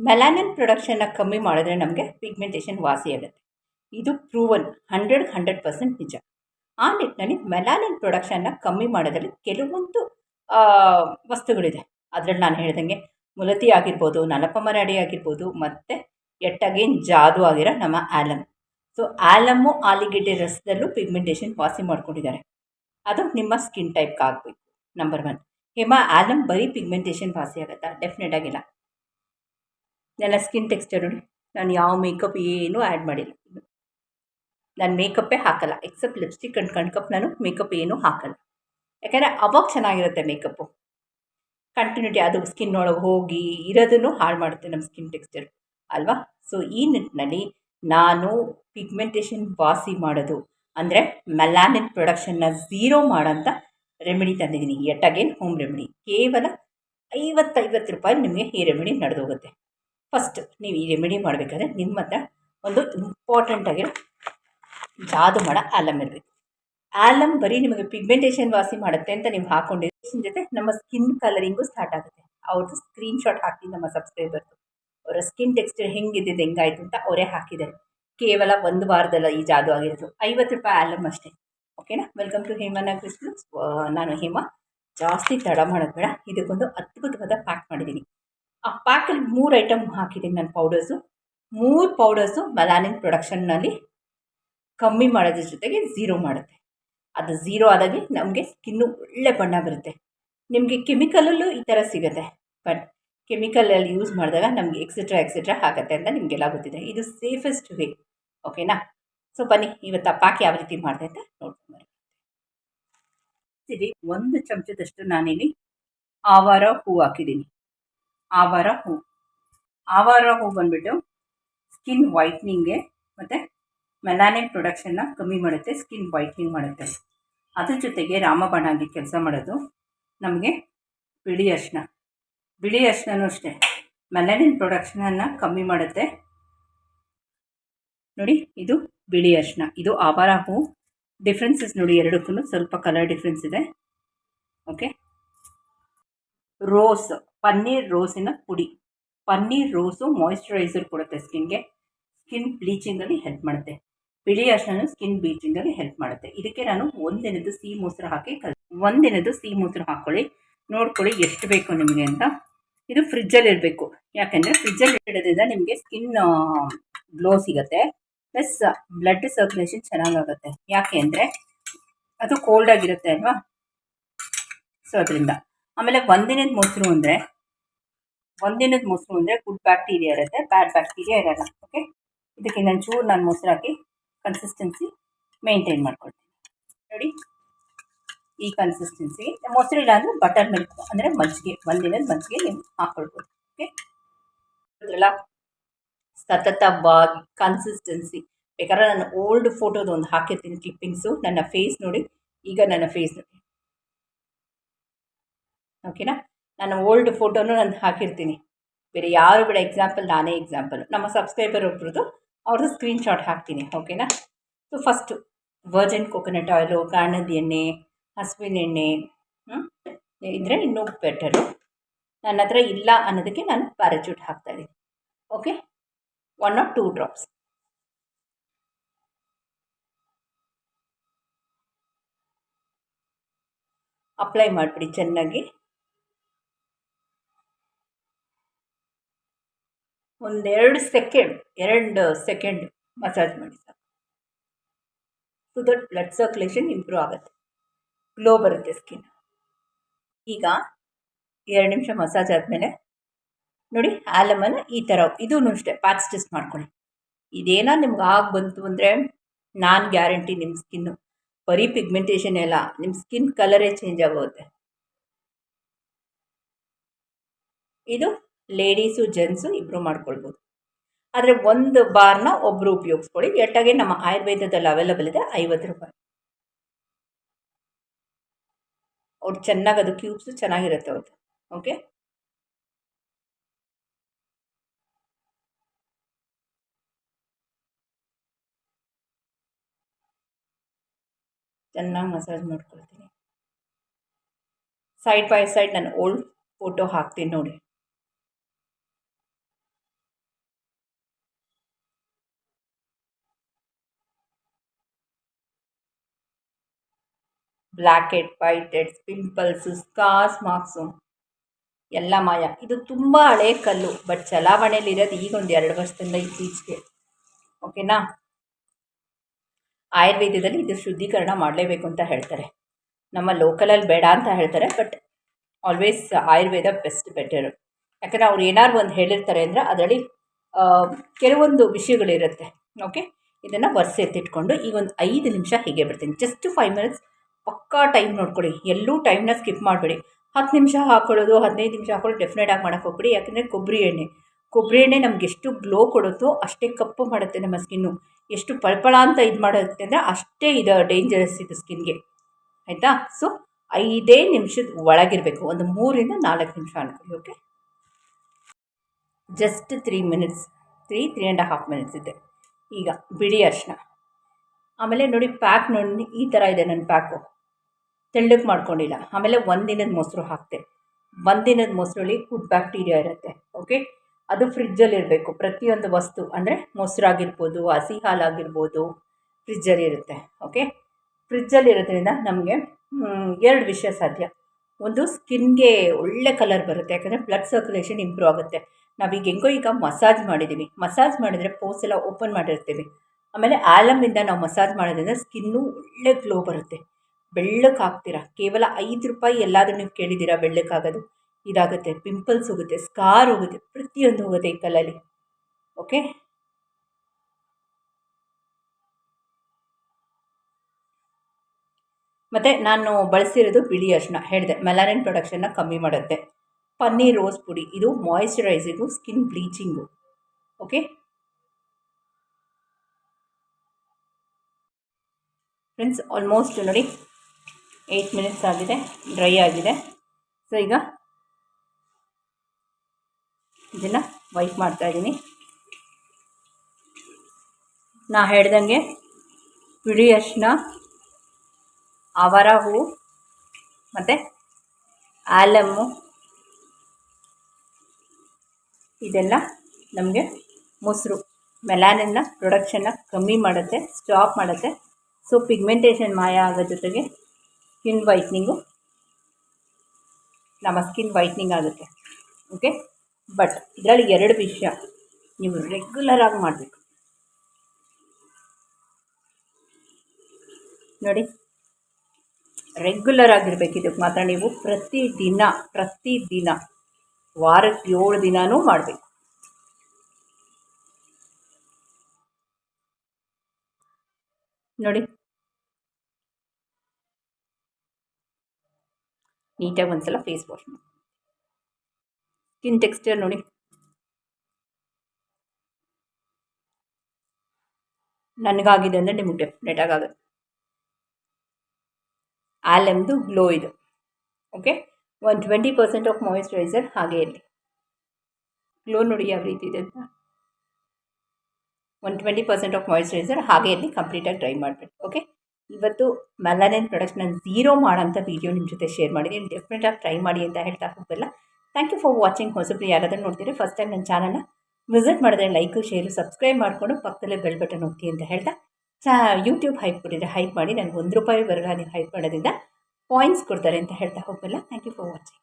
Melanin ಪ್ರೊಡಕ್ಷನ್ನ ಕಮ್ಮಿ ಮಾಡಿದ್ರೆ ನಮಗೆ ಪಿಗ್ಮೆಂಟೇಷನ್ ವಾಸಿ ಆಗುತ್ತೆ. ಇದು ಪ್ರೂವನ್ ಹಂಡ್ರೆಡ್ ಹಂಡ್ರೆಡ್ ಪರ್ಸೆಂಟ್ ನಿಜ. ಆ ನಿಟ್ಟಿನಲ್ಲಿ ಮೆಲಾನಿನ್ ಪ್ರೊಡಕ್ಷನ್ನ ಕಮ್ಮಿ ಮಾಡೋದ್ರಲ್ಲಿ ಕೆಲವೊಂದು ವಸ್ತುಗಳಿದೆ. ಅದರಲ್ಲಿ ನಾನು ಹೇಳ್ದಂಗೆ ಮುಲತಿ ಆಗಿರ್ಬೋದು, ನಲಪಮರಾಡಿ ಆಗಿರ್ಬೋದು, ಮತ್ತು ಎಟ್ಟಗೇನ್ ಜಾದು ಆಗಿರೋ ನಮ್ಮ ಆಲಮ್ ಸೊ ಆಲಮ್ಮು ಆಲಿಗೆಡ್ಡೆ ರಸದಲ್ಲೂ ಪಿಗ್ಮೆಂಟೇಷನ್ ವಾಸಿ ಮಾಡ್ಕೊಂಡಿದ್ದಾರೆ. ಅದು ನಿಮ್ಮ ಸ್ಕಿನ್ ಟೈಪ್ಗೆ ಆಗಬೇಕು ನಂಬರ್ ಒನ್ ಹೇಮಾ ಆಲಮ್ ಬರೀ ಪಿಗ್ಮೆಂಟೇಷನ್ ವಾಸಿ ಆಗುತ್ತಾ? ಡೆಫಿನೆಟ್ ಆಗಿಲ್ಲ. ನನ್ನ ಸ್ಕಿನ್ ಟೆಕ್ಸ್ಚರ್ ನೋಡಿ. ನಾನು ಯಾವ ಮೇಕಪ್ ಏನೂ ಆ್ಯಡ್ ಮಾಡಿಲ್ಲ. ನಾನು ಮೇಕಪ್ಪೇ ಹಾಕಲ್ಲ. ಎಕ್ಸೆಪ್ಟ್ ಲಿಪ್ಸ್ಟಿಕ್ ಅಂಡ್ ಕಣ್ಕಪ್ ನಾನು ಮೇಕಪ್ ಏನೂ ಹಾಕಲ್ಲ. ಯಾಕೆಂದರೆ ಅವಾಗ ಚೆನ್ನಾಗಿರುತ್ತೆ ಮೇಕಪ್ಪು ಕಂಟಿನ್ಯೂಟಿ ಅದು ಸ್ಕಿನ್ ಒಳಗೆ ಹೋಗಿ ಇರೋದನ್ನು ಹಾಳು ಮಾಡುತ್ತೆ ನಮ್ಮ ಸ್ಕಿನ್ ಟೆಕ್ಸ್ಚರ್ ಅಲ್ವಾ? ಸೊ ಈ ನಿಟ್ಟಿನಲ್ಲಿ ನಾನು ಪಿಗ್ಮೆಂಟೇಷನ್ ವಾಸಿ ಮಾಡೋದು ಅಂದರೆ ಮೆಲಾನಿನ್ ಪ್ರೊಡಕ್ಷನ್ನ ಝೀರೋ ಮಾಡೋಂಥ ರೆಮಿಡಿ ತಂದಿದ್ದೀನಿ. ಎಟ್ ಅಗೇನ್ ಹೋಮ್ ರೆಮಿಡಿ ಕೇವಲ ಐವತ್ತೈವತ್ತು ರೂಪಾಯಿ ನಿಮಗೆ ಈ ರೆಮಿಡಿ ನಡೆದೋಗುತ್ತೆ. ಫಸ್ಟ್ ನೀವು ಈ ರೆಮಿಡಿ ಮಾಡಬೇಕಾದ್ರೆ ನಿಮ್ಮ ಹತ್ರ ಒಂದು ಇಂಪಾರ್ಟೆಂಟ್ ಆಗಿರೋ ಜಾದು ಮಾಡ ಆಲಮ್ ಇರಬೇಕು. ಆಲಮ್ ಬರೀ ನಿಮಗೆ ಪಿಗ್ಮೆಂಟೇಷನ್ ವಾಸಿ ಮಾಡುತ್ತೆ ಅಂತ ನೀವು ಹಾಕೊಂಡಿದ್ರೆ ಜೊತೆ ನಮ್ಮ ಸ್ಕಿನ್ ಕಲರಿಂಗು ಸ್ಟಾರ್ಟ್ ಆಗುತ್ತೆ. ಅವ್ರದ್ದು ಸ್ಕ್ರೀನ್ ಶಾಟ್ ಹಾಕಿ ನಮ್ಮ ಸಬ್ಸ್ಕ್ರೈಬರ್ದು ಅವರ ಸ್ಕಿನ್ ಟೆಕ್ಸ್ಚರ್ ಹೆಂಗಿದ್ದಿದ್ದು ಹೆಂಗಾಯ್ತು ಅಂತ ಅವರೇ ಹಾಕಿದ್ದಾರೆ. ಕೇವಲ ಒಂದು ವಾರದಲ್ಲ ಈ ಜಾದು ಆಗಿರೋದು. ಐವತ್ತು ರೂಪಾಯಿ ಆಲಮ್ ಅಷ್ಟೇ. ಓಕೆನಾ ವೆಲ್ಕಮ್ ಟು ಹೇಮನ ಕ್ರಿಸ್ಮಸ್ ನಾನು ಹೇಮ. ಜಾಸ್ತಿ ತಡ ಮಾಡೋದು ಬೇಡ. ಇದಕ್ಕೊಂದು ಅದ್ಭುತವಾದ ಪ್ಯಾಕ್ ಮಾಡಿದ್ದೀನಿ. ಆ ಪ್ಯಾಕಲ್ಲಿ ಮೂರು ಐಟಮ್ ಹಾಕಿದ್ದೀನಿ ನಾನು ಪೌಡರ್ಸು ಮೂರು ಪೌಡರ್ಸು ಮೆಲಾನಿನ್ ಪ್ರೊಡಕ್ಷನ್ನಲ್ಲಿ ಕಮ್ಮಿ ಮಾಡೋದ್ರ ಜೊತೆಗೆ ಝೀರೋ ಮಾಡುತ್ತೆ. ಅದು ಝೀರೋ ಆದಾಗೆ ನಮಗೆ ಸ್ಕಿನ್ನು ಒಳ್ಳೆ ಬಣ್ಣ ಬರುತ್ತೆ. ನಿಮಗೆ ಕೆಮಿಕಲಲ್ಲೂ ಈ ಥರ ಸಿಗುತ್ತೆ. ಬಟ್ ಕೆಮಿಕಲಲ್ಲಿ ಯೂಸ್ ಮಾಡಿದಾಗ ನಮಗೆ ಎಕ್ಸೆಟ್ರಾ ಎಕ್ಸೆಟ್ರಾ ಆಗುತ್ತೆ ಅಂತ ನಿಮಗೆಲ್ಲ ಗೊತ್ತಿದೆ. ಇದು ಸೇಫೆಸ್ಟ್ ವೇ ಓಕೆನಾ ಸೊ ಬನ್ನಿ, ಇವತ್ತು ಆ ಪ್ಯಾಕ್ ಯಾವ ರೀತಿ ಮಾಡಿದೆ ಅಂತ ನೋಡ್ಕೊಂಡು ಬನ್ನಿ ಒಂದು ಚಮಚದಷ್ಟು ನಾನಿಲ್ಲಿ ಆವಾರ ಹೂ ಹಾಕಿದ್ದೀನಿ. ಆವಾರ ಹೂ ಆವಾರ ಹೂ ಬಂದುಬಿಟ್ಟು ಸ್ಕಿನ್ ವೈಟ್ನಿಂಗ್ಗೆ ಮತ್ತು ಮೆಲಾನಿನ್ ಪ್ರೊಡಕ್ಷನ್ನ ಕಮ್ಮಿ ಮಾಡುತ್ತೆ ಸ್ಕಿನ್ ವೈಟ್ನಿಂಗ್ ಮಾಡುತ್ತೆ. ಅದ್ರ ಜೊತೆಗೆ ರಾಮಬಾಣ ಆಗಿ ಕೆಲಸ ಮಾಡೋದು ನಮಗೆ ಬಿಳಿ ಅರ್ಶನ ಬಿಳಿ ಅರ್ಶಿನೂ ಅಷ್ಟೇ. ಮೆಲಾನಿನ್ ಪ್ರೊಡಕ್ಷನನ್ನು ಕಮ್ಮಿ ಮಾಡುತ್ತೆ. ನೋಡಿ, ಇದು ಬಿಳಿ ಅರ್ಶನ ಇದು ಆವಾರ ಹೂ ಡಿಫ್ರೆನ್ಸಸ್ ನೋಡಿ, ಎರಡಕ್ಕೂ ಸ್ವಲ್ಪ ಕಲರ್ ಡಿಫ್ರೆನ್ಸ್ ಇದೆ. ಓಕೆ ರೋಸ್, ಪನ್ನೀರ್ ರೋಸಿನ ಪುಡಿ. ಪನ್ನೀರ್ ರೋಸು ಮಾಯಿಶ್ಚರೈಸರ್ ಕೊಡುತ್ತೆ ಸ್ಕಿನ್ಗೆ ಸ್ಕಿನ್ ಬ್ಲೀಚಿಂಗಲ್ಲಿ ಹೆಲ್ಪ್ ಮಾಡುತ್ತೆ. ಬಿಳಿ ಅರ್ಶನ ಸ್ಕಿನ್ ಬ್ಲೀಚಿಂಗಲ್ಲಿ ಹೆಲ್ಪ್ ಮಾಡುತ್ತೆ. ಇದಕ್ಕೆ ನಾನು ಒಂದಿನದ್ದು ಸಿಹಿ ಮೊಸರು ಹಾಕಿ ಕಲ್, ಒಂದಿನದ್ದು ಸಿಹಿ ಮೊಸರು ಹಾಕ್ಕೊಳ್ಳಿ ನೋಡ್ಕೊಳ್ಳಿ ಎಷ್ಟು ಬೇಕು ನಿಮಗೆ ಅಂತ. ಇದು ಫ್ರಿಜ್ಜಲ್ಲಿ ಇರಬೇಕು ಯಾಕೆಂದರೆ ಫ್ರಿಜ್ಜಲ್ಲಿ ಇಡೋದ್ರಿಂದ ನಿಮಗೆ ಸ್ಕಿನ್ ಗ್ಲೋ ಸಿಗುತ್ತೆ. ಪ್ಲಸ್ ಬ್ಲಡ್ ಸರ್ಕ್ಯುಲೇಷನ್ ಚೆನ್ನಾಗಾಗುತ್ತೆ. ಯಾಕೆ ಅಂದರೆ ಅದು ಕೋಲ್ಡ್ ಆಗಿರುತ್ತೆ ಅಲ್ವಾ? ಸೊ ಅದರಿಂದ. ಆಮೇಲೆ ಒಂದಿನದ ಮೊಸರು ಅಂದರೆ, ಒಂದಿನದ ಮೊಸರು ಅಂದರೆ ಗುಡ್ ಬ್ಯಾಕ್ಟೀರಿಯಾ ಇರುತ್ತೆ ಬ್ಯಾಡ್ ಬ್ಯಾಕ್ಟೀರಿಯಾ ಇರಲ್ಲ ಓಕೆ ಇದಕ್ಕೆ ನಾನು ಚೂರು ನಾನು ಮೊಸರು ಹಾಕಿ ಕನ್ಸಿಸ್ಟೆನ್ಸಿ ಮೇಂಟೈನ್ ಮಾಡ್ಕೊಳ್ತೀನಿ. ನೋಡಿ ಈ ಕನ್ಸಿಸ್ಟೆನ್ಸಿ ಮೊಸರು ಇಲ್ಲ ಅಂದರೆ ಬಟರ್ ಮಿಲ್ಕ್ ಅಂದರೆ ಮಜ್ಜಿಗೆ, ಒಂದಿನದ ಮಜ್ಜಿಗೆ ನೀವು ಹಾಕ್ಕೊಳ್ಬೋದು ಓಕೆ ಅದ್ರಲ್ಲ ಸತತವಾಗಿ ಕನ್ಸಿಸ್ಟೆನ್ಸಿ ಬೇಕಾದ್ರೆ ನಾನು ಓಲ್ಡ್ ಫೋಟೋದು ಒಂದು ಹಾಕಿರ್ತೀನಿ ಕ್ಲಿಪ್ಪಿಂಗ್ಸು ನನ್ನ ಫೇಸ್ ನೋಡಿ, ಈಗ ನನ್ನ ಫೇಸ್ ನೋಡಿ. ಓಕೆನಾ ನಾನು ಓಲ್ಡ್ ಫೋಟೋನು ನಾನು ಹಾಕಿರ್ತೀನಿ. ಬೇರೆ ಯಾರು ಬಿಡ ಎಕ್ಸಾಂಪಲ್ ನಾನೇ ಎಕ್ಸಾಂಪಲ್ ನಮ್ಮ ಸಬ್ಸ್ಕ್ರೈಬರ್ ಒಬ್ರದ್ದು ಅವ್ರದ್ದು ಸ್ಕ್ರೀನ್ ಶಾಟ್ ಹಾಕ್ತೀನಿ ಓಕೆನಾ so first virgin coconut oil ಕಾಣದ ಎಣ್ಣೆ, ಹಸುವಿನ ಎಣ್ಣೆ ಇದ್ದರೆ ಇನ್ನೂ ಬೆಟರು ನನ್ನ ಹತ್ರ ಇಲ್ಲ ಅನ್ನೋದಕ್ಕೆ ನಾನು ಪ್ಯಾರಚೂಟ್ ಹಾಕ್ತಾ ಹಾಕ್ತಾಯಿದ್ದೀನಿ okay one or two drops apply ಮಾಡಿಬಿಡಿ ಚೆನ್ನಾಗಿ. ಒಂದೆರಡು ಸೆಕೆಂಡ್ ಎರಡು ಸೆಕೆಂಡ್ ಮಸಾಜ್ ಮಾಡಿ ಸಾಕು. So that blood circulation improve ಆಗುತ್ತೆ. ಗ್ಲೋ ಬರುತ್ತೆ ಸ್ಕಿನ್ ಈಗ ಎರಡು ನಿಮಿಷ ಮಸಾಜ್ ಆದಮೇಲೆ ನೋಡಿ ಆಲಮನ್ನು ಈ ಥರ ಇದೂ ಅಷ್ಟೇ ಪ್ಯಾಚ್ ಟೆಸ್ಟ್ ಮಾಡ್ಕೊಳ್ಳಿ. ಇದೇನೋ ನಿಮ್ಗೆ ಆಗ ಬಂತು ಅಂದರೆ ನಾನು ಗ್ಯಾರಂಟಿ ನಿಮ್ಮ ಸ್ಕಿನ್ನು ಬರೀ ಪಿಗ್ಮೆಂಟೇಷನ್ ಎಲ್ಲ ನಿಮ್ಮ ಸ್ಕಿನ್ ಕಲರೇ ಚೇಂಜ್ ಆಗೋಗುತ್ತೆ. ಇದು ಲೇಡೀಸು, ಜೆಂಟ್ಸು ಇಬ್ಬರು ಮಾಡ್ಕೊಳ್ಬೋದು. ಆದರೆ ಒಂದು ಬಾರ್ನ ಒಬ್ಬರು ಉಪಯೋಗಿಸ್ಕೊಳ್ಳಿ. ಎಟ್ಟಾಗೆ ನಮ್ಮ ಆಯುರ್ವೇದದಲ್ಲಿ ಅವೈಲಬಲ್ ಇದೆ, ಐವತ್ತು ರೂಪಾಯಿ. ಅವ್ರು ಚೆನ್ನಾಗಿ, ಅದು ಕ್ಯೂಬ್ಸು ಚೆನ್ನಾಗಿರುತ್ತೆ ಅವ್ರದ್ದು ಓಕೆ ಚೆನ್ನಾಗಿ ಮಸಾಜ್ ಮಾಡ್ಕೊಳ್ತೀನಿ. ಸೈಡ್ ಬೈ ಸೈಡ್ ನಾನು ಓಲ್ಡ್ ಫೋಟೋ ಹಾಕ್ತೀನಿ ನೋಡಿ. Black head white pimples scars marks. ಎಲ್ಲ ಮಾಯ. ಇದು ತುಂಬ ಹಳೆ ಕಲ್ಲು, ಬಟ್ ಚಲಾವಣೆಯಲ್ಲಿರೋದು ಈಗ ಒಂದು ಎರಡು ವರ್ಷದಿಂದ ಇತ್ತೀಚೆಗೆ. ಓಕೆನಾ? ಆಯುರ್ವೇದದಲ್ಲಿ ಇದು ಶುದ್ಧೀಕರಣ ಮಾಡಲೇಬೇಕು ಅಂತ ಹೇಳ್ತಾರೆ. ನಮ್ಮ ಲೋಕಲಲ್ಲಿ ಬೇಡ ಅಂತ ಹೇಳ್ತಾರೆ, but always Ayurveda best better. ಯಾಕಂದರೆ ಅವ್ರು ಏನಾದ್ರು ಒಂದು ಹೇಳಿರ್ತಾರೆ ಅಂದರೆ ಅದರಲ್ಲಿ ಕೆಲವೊಂದು ವಿಷಯಗಳಿರುತ್ತೆ. ಓಕೆ? ಇದನ್ನು ವರ್ಷ ಎತ್ತಿಟ್ಕೊಂಡು ಈಗ ಒಂದು ಐದು ನಿಮಿಷ ಹೀಗೆ ಬಿಡ್ತೀನಿ. ಜಸ್ಟ್ ಫೈವ್ ಮಿನಿಟ್ಸ್ ಪಕ್ಕಾ ಟೈಮ್ ನೋಡ್ಕೊಳ್ಳಿ ಎಲ್ಲೂ ಟೈಮ್ನ ಸ್ಕಿಪ್ ಮಾಡಬೇಡಿ. ಹತ್ತು ನಿಮಿಷ ಹಾಕೊಳ್ಳೋದು, ಹದಿನೈದು ನಿಮಿಷ ಹಾಕೊಳ್ಳೋದು ಡೆಫಿನೆಟಾಗಿ ಮಾಡೋಕ್ಕೆ ಹೋಗ್ಬಿಡಿ. ಯಾಕಂದರೆ ಕೊಬ್ಬರಿ ಎಣ್ಣೆ. ಕೊಬ್ಬರಿ ಎಣ್ಣೆ ನಮ್ಗೆ ಎಷ್ಟು ಗ್ಲೋ ಕೊಡುತ್ತೋ ಅಷ್ಟೇ ಕಪ್ಪು ಮಾಡುತ್ತೆ ನಮ್ಮ ಸ್ಕಿನ್ನು ಎಷ್ಟು ಪಳಪಳ ಅಂತ ಇದು ಮಾಡುತ್ತೆ ಅಂದರೆ ಅಷ್ಟೇ ಇದು ಡೇಂಜರಸ್ ಇದು ಸ್ಕಿನ್ಗೆ ಆಯಿತಾ? ಸೊ ಐದೇ ನಿಮಿಷದ ಒಳಗಿರಬೇಕು. ಒಂದು ಮೂರಿಂದ ನಾಲ್ಕು ನಿಮಿಷ ಅನ್ಕೊಳ್ಳಿ okay just three minutes three three and half minutes ಇದೆ. ಈಗ ಬಿಳಿ ಅರ್ಶನ ಆಮೇಲೆ ನೋಡಿ ಪ್ಯಾಕ್ ನೋಡಿ ಈ ಥರ ಇದೆ ನನ್ನ ಪ್ಯಾಕು ತೆಳ್ಳಗೆ ಮಾಡ್ಕೊಂಡಿಲ್ಲ. ಆಮೇಲೆ ಒಂದಿನದ ಮೊಸರು ಹಾಕ್ತೆ. ಒಂದಿನದ ಮೊಸರಲ್ಲಿ ಫುಡ್ ಬ್ಯಾಕ್ಟೀರಿಯಾ ಇರುತ್ತೆ ಓಕೆ ಅದು ಫ್ರಿಜ್ಜಲ್ಲಿ ಇರಬೇಕು. ಪ್ರತಿಯೊಂದು ವಸ್ತು ಅಂದರೆ ಮೊಸರಾಗಿರ್ಬೋದು, ಹಸಿ ಹಾಲಾಗಿರ್ಬೋದು ಫ್ರಿಜ್ಜಲ್ಲಿ ಇರುತ್ತೆ ಓಕೆ ಫ್ರಿಜ್ಜಲ್ಲಿ ಇರೋದ್ರಿಂದ ನಮಗೆ ಎರಡು ವಿಷಯ ಸಾಧ್ಯ. ಒಂದು ಸ್ಕಿನ್ಗೆ ಒಳ್ಳೆ ಕಲರ್ ಬರುತ್ತೆ, ಯಾಕಂದರೆ ಬ್ಲಡ್ ಸರ್ಕ್ಯುಲೇಷನ್ ಇಂಪ್ರೂವ್ ಆಗುತ್ತೆ. ನಾವೀಗ ಹೆಂಗೋ ಈಗ ಮಸಾಜ್ ಮಾಡಿದ್ದೀವಿ ಮಸಾಜ್ ಮಾಡಿದರೆ ಪೋಸ್ ಎಲ್ಲ ಓಪನ್ ಮಾಡಿರ್ತೀವಿ. ಆಮೇಲೆ ಆಲಮಿಂದ ನಾವು ಮಸಾಜ್ ಮಾಡೋದ್ರಿಂದ ಸ್ಕಿನ್ನು ಒಳ್ಳೆ ಗ್ಲೋ ಬರುತ್ತೆ. ಬೆಳ್ಳಕ್ಕಾಗ್ತೀರ ಕೇವಲ ಐದು ರೂಪಾಯಿ ಎಲ್ಲಾದರೂ ನೀವು ಕೇಳಿದ್ದೀರಾ ಬೆಳ್ಳಕ್ಕಾಗೋದು ಇದಾಗುತ್ತೆ ಪಿಂಪಲ್ಸ್ ಹೋಗುತ್ತೆ ಸ್ಕಾರ್ ಹೋಗುತ್ತೆ, ಪ್ರತಿಯೊಂದು ಹೋಗುತ್ತೆ ಈ ಕಲ್ಲಲ್ಲಿ. ಓಕೆ ಮತ್ತು ನಾನು ಬಳಸಿರೋದು ಬಿಳಿ ಅರಿಶಿನ ಹೇಳಿದೆ ಮೆಲಾರಿನ್ ಪ್ರೊಡಕ್ಷನ್ನ ಕಮ್ಮಿ ಮಾಡುತ್ತೆ. ಪನ್ನೀರ್ ರೋಸ್ ಪುಡಿ, ಇದು moisturising skin bleaching okay friends almost ನೋಡಿ ಏಯ್ಟ್ ಮಿನಿಟ್ಸ್ ಆಗಿದೆ ಡ್ರೈ ಆಗಿದೆ. ಸೊ ಈಗ ಇದನ್ನು ವೈಟ್ ಮಾಡ್ತಾಯಿದ್ದೀನಿ ನಾ ಹೇಳ್ದಂಗೆ ಬಿಳಿ ಅರಿಶಿನ ಅವರ ಹೂವು ಮತ್ತು ಆಲಮ್ಮು ಇದೆಲ್ಲ ನಮಗೆ ಮೊಸರು, ಮೆಲಾನಿನ್ನ ಪ್ರೊಡಕ್ಷನ್ನ ಕಮ್ಮಿ ಮಾಡುತ್ತೆ ಸ್ಟಾಪ್ ಮಾಡುತ್ತೆ. ಸೊ ಪಿಗ್ಮೆಂಟೇಷನ್ ಮಾಯ ಆಗೋ ಜೊತೆಗೆ ಸ್ಕಿನ್ ವೈಟ್ನಿಂಗು ನಮ್ಮ ಸ್ಕಿನ್ ವೈಟ್ನಿಂಗ್ ಆಗುತ್ತೆ. ಓಕೆ ಬಟ್ ಇದರಲ್ಲಿ ಎರಡು ವಿಷಯ ನೀವು ರೆಗ್ಯುಲರಾಗಿ ಮಾಡಬೇಕು. ನೋಡಿ. ರೆಗ್ಯುಲರ್ ಆಗಿರ್ಬೇಕು ಇದಕ್ಕೆ ಮಾತ್ರ ನೀವು ಪ್ರತಿದಿನ ಪ್ರತಿದಿನ ವಾರಕ್ಕೆ ಏಳು ದಿನವೂ ಮಾಡಬೇಕು. ನೋಡಿ. ನೀಟಾಗಿ ಒಂದ್ಸಲ ಫೇಸ್ ವಾಶ್ ಮಾಡಿ. ಸ್ಕಿನ್ ಟೆಕ್ಸ್ಚರ್ ನೋಡಿ. ನನಗಾಗಿದೆ ಅಂದರೆ ನಿಮಗೆ ಡೆಫಿನೆಟಾಗಿ ಆಗುತ್ತೆ. ಆಲೆಮ್ದು ಗ್ಲೋ ಇದು. ಓಕೆ ಒಂದು ಟ್ವೆಂಟಿ ಪರ್ಸೆಂಟ್ ಆಫ್ ಮಾಯಿಶ್ಚರೈಸರ್ ಹಾಗೆ ಇರಲಿ. ಗ್ಲೋ ನೋಡಿ ಯಾವ ರೀತಿ ಇದೆ ಅಂತ. ಒಂದು ಟ್ವೆಂಟಿ ಪರ್ಸೆಂಟ್ ಆಫ್ ಮಾಯಿಶ್ಚರೈಸರ್ ಹಾಗೆ ಇರಲಿ ಕಂಪ್ಲೀಟಾಗಿ ಡ್ರೈ ಮಾಡಬೇಕು ಓಕೆ ಇವತ್ತು ಮೆಲನಿನ್ ಪ್ರೊಡಕ್ಟ್ ನಾನು ಝೀರೋ ಮಾಡೋಂಥ ವೀಡಿಯೋ ನಿಮ್ಮ ಜೊತೆ ಶೇರ್ ಮಾಡಿದ್ದೀನಿ. ಡೆಫಿನೆಟಾಗಿ ಟ್ರೈ ಮಾಡಿ ಅಂತ ಹೇಳ್ತಾ ಹೋಗಲ್ಲ ಥ್ಯಾಂಕ್ ಯು ಫಾರ್ ವಾಚಿಂಗ್ ಹೊಸಬ್ರು ಯಾರಾದರೂ ನೋಡ್ತೀರಿ ಫಸ್ಟ್ ಟೈಮ್ ನನ್ನ ಚಾನಲ್ನ ವಿಸಿಟ್ ಮಾಡಿದ್ರೆ ಲೈಕು ಶೇರು ಸಬ್ಸ್ಕ್ರೈಬ್ ಮಾಡಿಕೊಂಡು ಪಕ್ಕದಲ್ಲೇ ಬೆಲ್ ಬಟನ್ ಒತ್ತಿ ಅಂತ ಹೇಳ್ತಾ. ಚಾ ಯೂಟ್ಯೂಬ್ ಹೈಪ್ ಕೊಟ್ಟಿದ್ರೆ ಹೈಪ್ ಮಾಡಿ, ನನಗೆ ಒಂದು ರೂಪಾಯಿ ಬರಲ್ಲ, ನೀವು ಹೈಪ್ ಮಾಡೋದ್ರಿಂದ ಪಾಯಿಂಟ್ಸ್ ಕೊಡ್ತಾರೆ ಅಂತ ಹೇಳ್ತಾ ಹೋಗಲ್ಲ ಥ್ಯಾಂಕ್ ಯು ಫಾರ್ ವಾಚಿಂಗ್